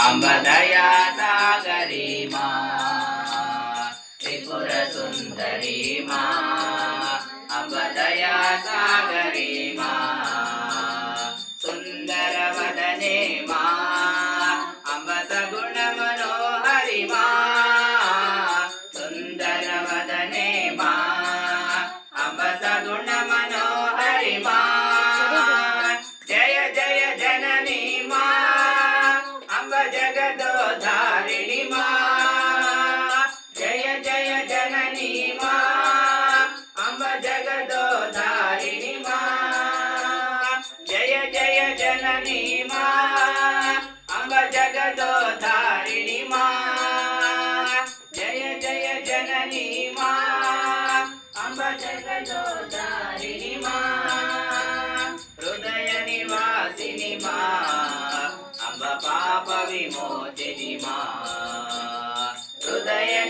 అంబదయా సాగరి మా త్రిపుర సుందరి మా అంబదయా సాగరి మా సుందర వదనే మా అంబత గుణ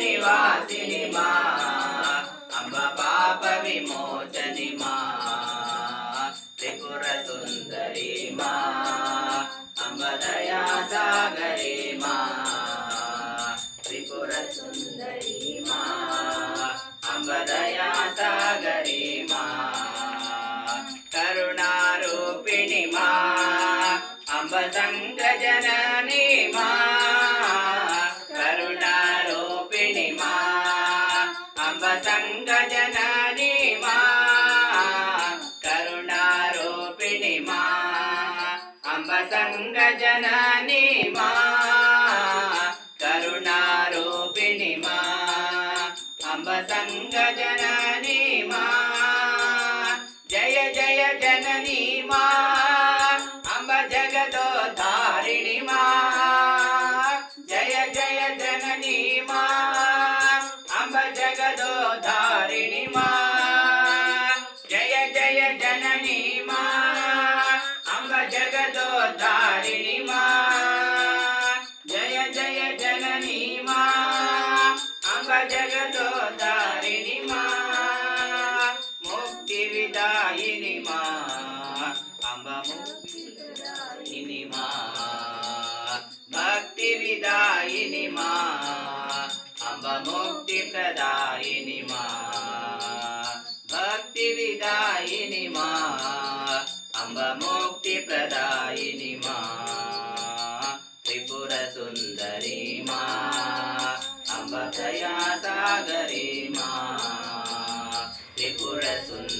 హృదయ నివాసిని మా అంబ పాప విమోచని మా. త్రిపుర సుందరి మా. అంబ దయా సాగరి మా. త్రిపుర సుందరి మా. అంబ దయా సాగరి మా. కరుణారూపిణి మా. అంబ సంగజనని మా. అంబ సంగజనని మా కరుణారూపిణి మా అంబ సంగజనని మా కరుణారూపిణి మా అంబ సంగజనని మా జయ జయ జననీ మా అంబ ప్రదాయిని మా త్రిపుర సుందరి మా అంబకయా సాగరి మా త్రిపుర సుందరి